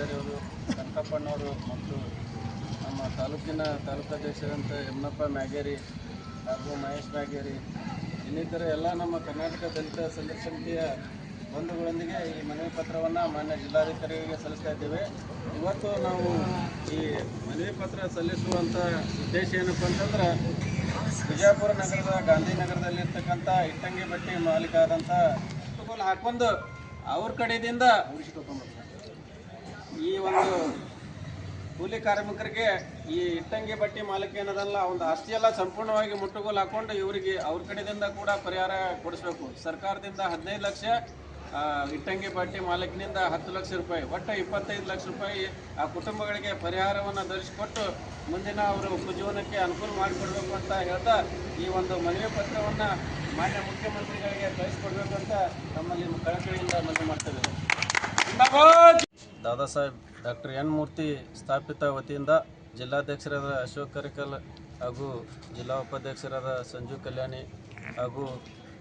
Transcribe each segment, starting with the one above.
ಮಲ್ಲಪ್ಪ ಕಟ್ಟಪ್ಪನವರು ಮತ್ತು ನಮ್ಮ ತಾಲೂಕಿನ ತಾಲೂಕಾಧ್ಯಕ್ಷರಂತ ಯಮ್ಮಪ್ಪ ಮ್ಯಾಗೇರಿ ಹಾಗೂ ಮಹೇಶ್ ಮ್ಯಾಗೇರಿ, ಇನ್ನಿತರ ಎಲ್ಲ ನಮ್ಮ ಕರ್ನಾಟಕ ದಲಿತ ಸಂಘರ್ಷ ಸಮಿತಿಯ ಬಂಧುಗಳೊಂದಿಗೆ ಈ ಮನವಿ ಪತ್ರವನ್ನು ಮಾನ್ಯ ಜಿಲ್ಲಾಧಿಕಾರಿಗಳಿಗೆ ಸಲ್ಲಿಸ್ತಾ ಇದ್ದೇವೆ. ಇವತ್ತು ನಾವು ಈ ಮನವಿ ಪತ್ರ ಸಲ್ಲಿಸುವಂಥ ಉದ್ದೇಶ ಏನಪ್ಪ ಅಂತಂದ್ರೆ ವಿಜಯಪುರ ನಗರದ ಗಾಂಧಿನಗರದಲ್ಲಿರ್ತಕ್ಕಂಥ ಇಟ್ಟಂಗಿ ಬಟ್ಟಿ ಮಾಲೀಕ ಆದಂಥ ಹಾಕೊಂಡು ಅವ್ರ ಕಡೆಯಿಂದ ಒಂದು ಕೂಲಿ ಕಾರ್ಮಿಕರಿಗೆ ಈ ಇಟ್ಟಂಗಿ ಬಟ್ಟಿ ಮಾಲೀಕ ಏನದಲ್ಲ, ಒಂದು ಆಸ್ತಿಯೆಲ್ಲ ಸಂಪೂರ್ಣವಾಗಿ ಮುಟ್ಟುಗೋಲು ಹಾಕೊಂಡು ಇವರಿಗೆ ಅವ್ರ ಕಡೆಯಿಂದ ಕೂಡ ಪರಿಹಾರ ಕೊಡಿಸ್ಬೇಕು. ಸರ್ಕಾರದಿಂದ ಹದಿನೈದು ಲಕ್ಷ ಇಟ್ಟಂಗಿ ಬಟ್ಟಿ ಮಾಲೀಕನಿಂದ ಹತ್ತು ಲಕ್ಷ ರೂಪಾಯಿ, ಒಟ್ಟು ಇಪ್ಪತ್ತೈದು ಲಕ್ಷ ರೂಪಾಯಿ ಆ ಕುಟುಂಬಗಳಿಗೆ ಪರಿಹಾರವನ್ನು ಧರಿಸಿಕೊಟ್ಟು ಮುಂದಿನ ಅವರು ಉಪಜೀವನಕ್ಕೆ ಅನುಕೂಲ ಮಾಡಿಕೊಡ್ಬೇಕು ಅಂತ ಹೇಳ್ತಾ ಈ ಒಂದು ಮನವಿ ಪತ್ರವನ್ನು ಮಾನ್ಯ ಮುಖ್ಯಮಂತ್ರಿಗಳಿಗೆ ಕಳಿಸ್ಕೊಡ್ಬೇಕು ಅಂತ ನಮ್ಮಲ್ಲಿ ಕಳಕಳಿಯಿಂದ ಮನವಿ ಮಾಡ್ತೇವೆ ದಾದಾ ಸಾಹೇಬ್ ಡಾಕ್ಟರ್ ಎನ್ ಮೂರ್ತಿ ಸ್ಥಾಪಿತ ವತಿಯಿಂದ ಜಿಲ್ಲಾಧ್ಯಕ್ಷರಾದ ಅಶೋಕ್ ಕರಿಕಲ್ ಹಾಗೂ ಜಿಲ್ಲಾ ಉಪಾಧ್ಯಕ್ಷರಾದ ಸಂಜು ಕಲ್ಯಾಣಿ ಹಾಗೂ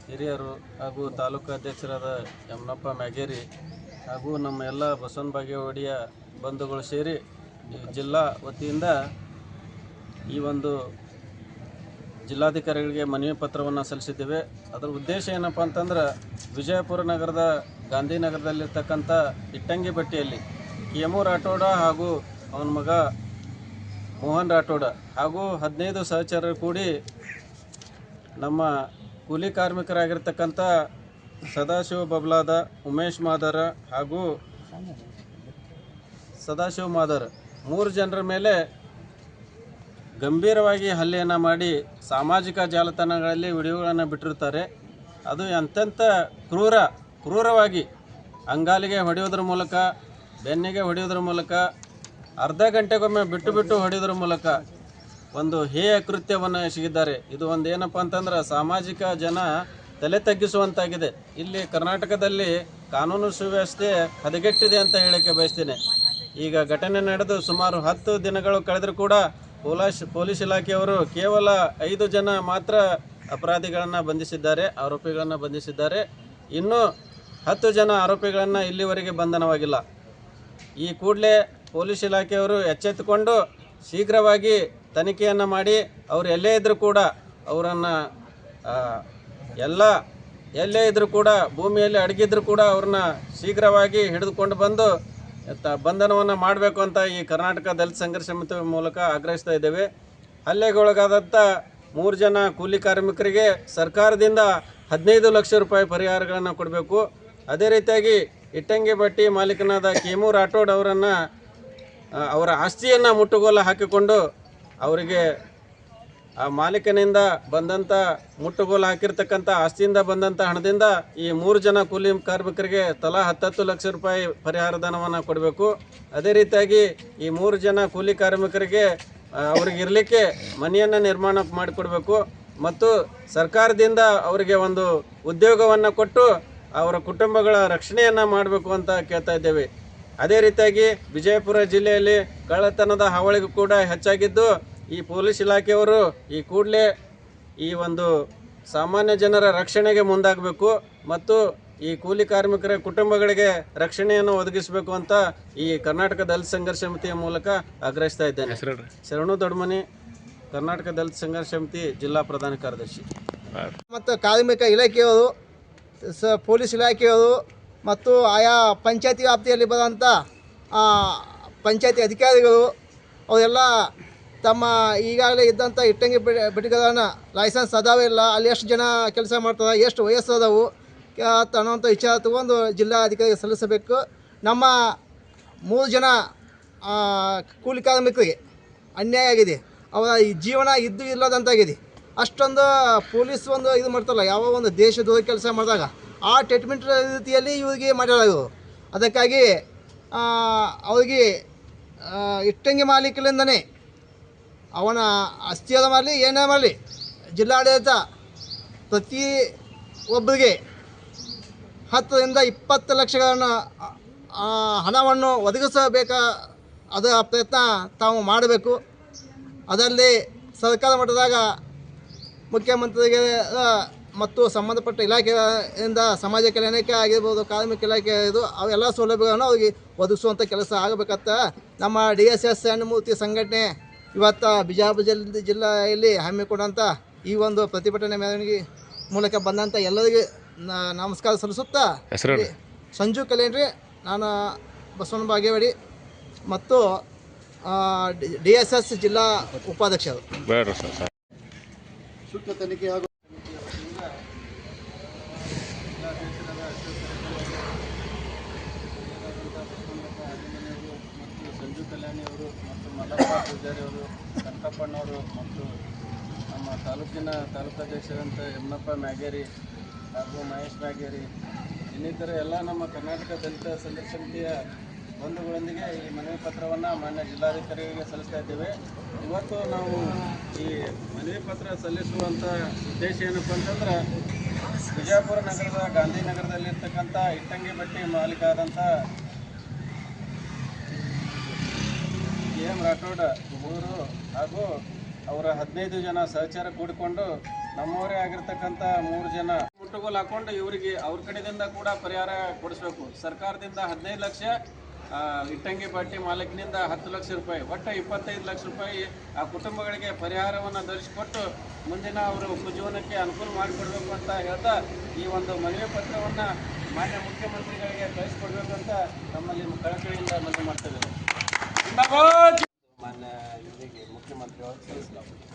ಹಿರಿಯರು ಹಾಗೂ ತಾಲೂಕು ಅಧ್ಯಕ್ಷರಾದ ಯಮನಪ್ಪ ಮ್ಯಾಗೇರಿ ಹಾಗೂ ನಮ್ಮ ಎಲ್ಲ ಬಸವನ ಒಡಿಯ ಬಂಧುಗಳು ಸೇರಿ ಜಿಲ್ಲಾ ವತಿಯಿಂದ ಈ ಒಂದು ಜಿಲ್ಲಾಧಿಕಾರಿಗಳಿಗೆ ಮನವಿ ಪತ್ರವನ್ನು ಸಲ್ಲಿಸಿದ್ದೇವೆ. ಅದರ ಉದ್ದೇಶ ಏನಪ್ಪ ಅಂತಂದ್ರೆ ವಿಜಯಪುರ ನಗರದ ಗಾಂಧಿನಗರದಲ್ಲಿರ್ತಕ್ಕಂಥ ಇಟ್ಟಂಗಿ ಬಟ್ಟಿಯಲ್ಲಿ ಕೆಮು ರಾಠೋಡ ಹಾಗೂ ಅವನ ಮಗ ಮೋಹನ್ ರಾಠೋಡ ಹಾಗೂ ಹದಿನೈದು ಸಹಚರರು ಕೂಡಿ ನಮ್ಮ ಕೂಲಿ ಕಾರ್ಮಿಕರಾಗಿರ್ತಕ್ಕಂಥ ಸದಾಶಿವ ಬಬ್ಲಾದ, ಉಮೇಶ್ ಮಾದರ ಹಾಗೂ ಸದಾಶಿವ ಮಾದರ್ ಮೂರು ಜನರ ಮೇಲೆ ಗಂಭೀರವಾಗಿ ಹಲ್ಲೆಯನ್ನು ಮಾಡಿ ಸಾಮಾಜಿಕ ಜಾಲತಾಣಗಳಲ್ಲಿ ವಿಡಿಯೋಗಳನ್ನು ಬಿಟ್ಟಿರ್ತಾರೆ ಅದು ಅತ್ಯಂತ ಕ್ರೂರ, ಕ್ರೂರವಾಗಿ ಅಂಗಾಲಿಗೆ ಹೊಡೆಯೋದ್ರ ಮೂಲಕ, ಬೆನ್ನಿಗೆ ಹೊಡೆಯೋದ್ರ ಮೂಲಕ, ಅರ್ಧ ಗಂಟೆಗೊಮ್ಮೆ ಬಿಟ್ಟು ಬಿಟ್ಟು ಹೊಡೆಯೋದ್ರ ಮೂಲಕ ಒಂದು ಹೇಯ ಕೃತ್ಯವನ್ನು ಎಸಗಿದ್ದಾರೆ. ಇದು ಒಂದು ಏನಪ್ಪ ಅಂತಂದ್ರೆ ಸಾಮಾಜಿಕ ಜನ ತಲೆ ತಗ್ಗಿಸುವಂತಾಗಿದೆ. ಇಲ್ಲಿ ಕರ್ನಾಟಕದಲ್ಲಿ ಕಾನೂನು ಸುವ್ಯವಸ್ಥೆ ಹದಗೆಟ್ಟಿದೆ ಅಂತ ಹೇಳಕ್ಕೆ ಬಯಸ್ತೇನೆ. ಈಗ ಘಟನೆ ನಡೆದು ಸುಮಾರು ಹತ್ತು ದಿನಗಳು ಕಳೆದರೂ ಕೂಡ ಪೊಲೀಸ್ ಪೊಲೀಸ್ ಇಲಾಖೆಯವರು ಕೇವಲ ಐದು ಜನ ಮಾತ್ರ ಅಪರಾಧಿಗಳನ್ನು ಬಂಧಿಸಿದ್ದಾರೆ, ಆರೋಪಿಗಳನ್ನು ಬಂಧಿಸಿದ್ದಾರೆ. ಇನ್ನೂ ಹತ್ತು ಜನ ಆರೋಪಿಗಳನ್ನು ಇಲ್ಲಿವರೆಗೆ ಬಂಧನವಾಗಿಲ್ಲ. ಈ ಕೂಡಲೇ ಪೊಲೀಸ್ ಇಲಾಖೆಯವರು ಎಚ್ಚೆತ್ತುಕೊಂಡು ಶೀಘ್ರವಾಗಿ ತನಿಖೆಯನ್ನು ಮಾಡಿ, ಅವರು ಎಲ್ಲೇ ಇದ್ದರೂ ಕೂಡ ಅವರನ್ನು ಎಲ್ಲ ಎಲ್ಲೇ ಇದ್ದರೂ ಕೂಡ ಭೂಮಿಯಲ್ಲಿ ಅಡಗಿದ್ರೂ ಕೂಡ ಅವ್ರನ್ನ ಶೀಘ್ರವಾಗಿ ಹಿಡಿದುಕೊಂಡು ಬಂದು ತ ಬಂಧನವನ್ನು ಮಾಡಬೇಕು ಅಂತ ಈ ಕರ್ನಾಟಕ ದಲಿತ ಸಂಘರ್ಷ ಸಮಿತಿ ಮೂಲಕ ಆಗ್ರಹಿಸ್ತಾ ಇದ್ದೇವೆ. ಹಲ್ಲೆಗೊಳಗಾದಂಥ ಮೂರು ಜನ ಕೂಲಿ ಕಾರ್ಮಿಕರಿಗೆ ಸರ್ಕಾರದಿಂದ ಹದಿನೈದು ಲಕ್ಷ ರೂಪಾಯಿ ಪರಿಹಾರಗಳನ್ನು ಕೊಡಬೇಕು. ಅದೇ ರೀತಿಯಾಗಿ ಇಟ್ಟಂಗಿ ಬಟ್ಟಿ ಮಾಲೀಕನಾದ ಕೇಮು ರಾಠೋಡ್ ಅವರನ್ನು ಅವರ ಆಸ್ತಿಯನ್ನು ಮುಟ್ಟುಗೋಲು ಹಾಕಿಕೊಂಡು ಅವರಿಗೆ ಆ ಮಾಲೀಕನಿಂದ ಬಂದಂಥ ಮುಟ್ಟುಗೋಲು ಹಾಕಿರ್ತಕ್ಕಂಥ ಆಸ್ತಿಯಿಂದ ಬಂದಂಥ ಹಣದಿಂದ ಈ ಮೂರು ಜನ ಕೂಲಿ ಕಾರ್ಮಿಕರಿಗೆ ತಲಾ ಹತ್ತತ್ತು ಲಕ್ಷ ರೂಪಾಯಿ ಪರಿಹಾರ ಧನವನ್ನು ಕೊಡಬೇಕು. ಅದೇ ರೀತಿಯಾಗಿ ಈ ಮೂರು ಜನ ಕೂಲಿ ಕಾರ್ಮಿಕರಿಗೆ ಅವ್ರಿಗೆ ಇರಲಿಕ್ಕೆ ಮನೆಯನ್ನು ನಿರ್ಮಾಣ ಮಾಡಿಕೊಡ್ಬೇಕು. ಮತ್ತು ಸರ್ಕಾರದಿಂದ ಅವರಿಗೆ ಒಂದು ಉದ್ಯೋಗವನ್ನು ಕೊಟ್ಟು ಅವರ ಕುಟುಂಬಗಳ ರಕ್ಷಣೆಯನ್ನು ಮಾಡಬೇಕು ಅಂತ ಕೇಳ್ತಾ ಇದ್ದೇವೆ. ಅದೇ ರೀತಿಯಾಗಿ ವಿಜಯಪುರ ಜಿಲ್ಲೆಯಲ್ಲಿ ಕಳ್ಳತನದ ಹಾವಳಿಗೂ ಕೂಡ ಹೆಚ್ಚಾಗಿದ್ದು ಈ ಪೊಲೀಸ್ ಇಲಾಖೆಯವರು ಈ ಕೂಡಲೇ ಈ ಒಂದು ಸಾಮಾನ್ಯ ಜನರ ರಕ್ಷಣೆಗೆ ಮುಂದಾಗಬೇಕು ಮತ್ತು ಈ ಕೂಲಿ ಕಾರ್ಮಿಕರ ಕುಟುಂಬಗಳಿಗೆ ರಕ್ಷಣೆಯನ್ನು ಒದಗಿಸಬೇಕು ಅಂತ ಈ ಕರ್ನಾಟಕ ದಲಿತ ಸಂಘರ್ಷ ಸಮಿತಿಯ ಮೂಲಕ ಆಗ್ರಹಿಸ್ತಾ ಇದ್ದೇನೆ. ಶರಣು ದೊಡ್ಮನಿ ಕರ್ನಾಟಕ ದಲಿತ ಸಂಘರ್ಷ ಸಮಿತಿ ಜಿಲ್ಲಾ ಪ್ರಧಾನ ಕಾರ್ಯದರ್ಶಿ. ಮತ್ತು ಕಾರ್ಮಿಕ ಇಲಾಖೆಯವರು ಸ ಪೊಲೀಸ್ ಇಲಾಖೆಯವರು ಮತ್ತು ಆಯಾ ಪಂಚಾಯತಿ ವ್ಯಾಪ್ತಿಯಲ್ಲಿ ಬರುವಂಥ ಆ, ಪಂಚಾಯತಿ ಅಧಿಕಾರಿಗಳು ಅವರೆಲ್ಲ ತಮ್ಮ ಈಗಾಗಲೇ ಇದ್ದಂಥ ಇಟ್ಟಂಗಿ ಬಿಟ್ಟಿಗೆಗಳನ್ನ ಲೈಸೆನ್ಸ್ ಅದಾವೆ ಇಲ್ಲ, ಅಲ್ಲಿ ಎಷ್ಟು ಜನ ಕೆಲಸ ಮಾಡ್ತದೆ, ಎಷ್ಟು ವಯಸ್ಸು ಅದಾವು ಅನ್ನೋಂಥ ವಿಚಾರ ತಗೊಂಡು ಜಿಲ್ಲಾಧಿಕಾರಿಗೆ ಸಲ್ಲಿಸಬೇಕು. ನಮ್ಮ ಮೂರು ಜನ ಕೂಲಿ ಕಾರ್ಮಿಕರಿಗೆ ಅನ್ಯಾಯ ಆಗಿದೆ. ಅವರ ಜೀವನ ಇದ್ದು ಇಲ್ಲದಂತಾಗಿದೆ. ಅಷ್ಟೊಂದು ಪೊಲೀಸ್ ಒಂದು ಇದು ಮಾಡ್ತಾರಲ್ಲ, ಯಾವ ಒಂದು ದೇಶದ ಕೆಲಸ ಮಾಡಿದಾಗ ಆ ಟ್ರೀಟ್ಮೆಂಟ್ ರೀತಿಯಲ್ಲಿ ಇವರಿಗೆ ಮಾಡಿರೋದು ಅದಕ್ಕಾಗಿ ಅವರಿಗೆ ಇಟ್ಟಂಗಿ ಮಾಲೀಕರಿಂದನೇ ಅವನ ಅಸ್ಥಿಯದ ಮಾಡಲಿ, ಏನೇ ಮಾಡಲಿ. ಜಿಲ್ಲಾಡಳಿತ ಪ್ರತಿ ಒಬ್ಬರಿಗೆ ಹತ್ತರಿಂದ ಇಪ್ಪತ್ತು ಲಕ್ಷಗಳನ್ನು ಹಣವನ್ನು ಒದಗಿಸಬೇಕ ಅದರ ಪ್ರಯತ್ನ ತಾವು ಮಾಡಬೇಕು. ಅದರಲ್ಲಿ ಸರ್ಕಾರ ಮಟ್ಟದಾಗ ಮುಖ್ಯಮಂತ್ರಿಗೆ ಮತ್ತು ಸಂಬಂಧಪಟ್ಟ ಇಲಾಖೆಯಿಂದ ಸಮಾಜ ಕಲ್ಯಾಣಕ್ಕೆ ಆಗಿರ್ಬೋದು, ಕಾರ್ಮಿಕ ಇಲಾಖೆ ಇದು ಅವೆಲ್ಲ ಸೌಲಭ್ಯಗಳನ್ನು ಅವ್ರಿಗೆ ಒದಗಿಸುವಂಥ ಕೆಲಸ ಆಗಬೇಕಂತ ನಮ್ಮ ಡಿ ಎಸ್ ಎಸ್ ಮೂರ್ತಿ ಸಂಘಟನೆ ಇವತ್ತು ಬಿಜಾಪುರ ಜಿಲ್ಲೆ ಜಿಲ್ಲೆಯಲ್ಲಿ ಹಮ್ಮಿಕೊಂಡಂಥ ಈ ಒಂದು ಪ್ರತಿಭಟನೆ ಮೆರವಣಿಗೆ ಮೂಲಕ ಬಂದಂಥ ಎಲ್ಲರಿಗೂ ನಮಸ್ಕಾರ ಸಲ್ಲಿಸುತ್ತಾ ಸಂಜು ಕಲ್ಯಾಣ್ರಿ. ನಾನು ಬಸವನ ಬಾಗೇವಾಡಿ ಮತ್ತು ಡಿ ಎಸ್ ಎಸ್ ಜಿಲ್ಲಾ ಉಪಾಧ್ಯಕ್ಷರು ಸೂಕ್ತ ತನಿಖೆ ಹಾಗೂ ಸಂಜು ಕಲ್ಯಾಣಿ ಅವರು ಮಲ್ಲಪ್ಪ ಪೂಜಾರಿಯವರು ಕನಕಪ್ಪಣ್ಣವರು ಮತ್ತು ನಮ್ಮ ತಾಲೂಕಿನ ತಾಲೂಕಾಧ್ಯಕ್ಷರಂತ ಯಮನಪ್ಪ ಮ್ಯಾಗೇರಿ ಹಾಗೂ ಮಹೇಶ್ ಮ್ಯಾಗೇರಿ, ಇನ್ನಿತರ ಎಲ್ಲ ನಮ್ಮ ಕರ್ನಾಟಕ ದಲಿತ ಸಂಘರ್ಷ ಸಮಿತಿಯ ಬಂಧುಗಳೊಂದಿಗೆ ಈ ಮನವಿ ಪತ್ರವನ್ನು ಮಾನ್ಯ ಜಿಲ್ಲಾಧಿಕಾರಿಗಳಿಗೆ ಸಲ್ಲಿಸ್ತಾ ಇದ್ದೇವೆ. ಇವತ್ತು ನಾವು ಈ ಮನವಿ ಪತ್ರ ಸಲ್ಲಿಸುವಂಥ ಉದ್ದೇಶ ಏನಪ್ಪ ಅಂತಂದ್ರೆ ವಿಜಯಪುರ ನಗರದ ಗಾಂಧಿನಗರದಲ್ಲಿರ್ತಕ್ಕಂಥ ಇಟ್ಟಂಗಿ ಬಟ್ಟಿ ಮಾಲೀಕ ಆದಂಥ ಎಂ ರಾಠೋಡ್ ಮೂರು ಹಾಗೂ ಅವರ ಹದಿನೈದು ಜನ ಸಹಚಾರ ಕೂಡಿಕೊಂಡು ನಮ್ಮವರೇ ಆಗಿರ್ತಕ್ಕಂಥ ಮೂರು ಜನ ಮುಟ್ಟುಗೋಲು ಹಾಕೊಂಡು ಇವರಿಗೆ ಅವ್ರ ಕಡೆಯಿಂದ ಕೂಡ ಪರಿಹಾರ ಕೊಡಿಸ್ಬೇಕು. ಸರ್ಕಾರದಿಂದ ಹದಿನೈದು ಲಕ್ಷ ಇಟ್ಟಂಗಿ ಬಟ್ಟಿ ಮಾಲೀಕನಿಂದ ಹತ್ತು ಲಕ್ಷ ರೂಪಾಯಿ, ಒಟ್ಟು ಇಪ್ಪತ್ತೈದು ಲಕ್ಷ ರೂಪಾಯಿ ಆ ಕುಟುಂಬಗಳಿಗೆ ಪರಿಹಾರವನ್ನು ಧರಿಸಿಕೊಟ್ಟು ಮುಂದಿನ ಅವರು ಉಪಜೀವನಕ್ಕೆ ಅನುಕೂಲ ಮಾಡಿಕೊಡ್ಬೇಕು ಅಂತ ಹೇಳ್ತಾ ಈ ಒಂದು ಮನವಿ ಪತ್ರವನ್ನು ಮಾನ್ಯ ಮುಖ್ಯಮಂತ್ರಿಗಳಿಗೆ ಕಳಿಸ್ಕೊಡ್ಬೇಕು ಅಂತ ನಮ್ಮಲ್ಲಿ ಕಳಕಳಿಯಿಂದ ಮನವಿ ಮಾಡ್ತೇವೆ ಮಾನ್ಯ ಇವರಿಗೆ ಮುಖ್ಯಮಂತ್ರಿ ಅವರು ತಿಳಿಸಲಾಗಿದೆ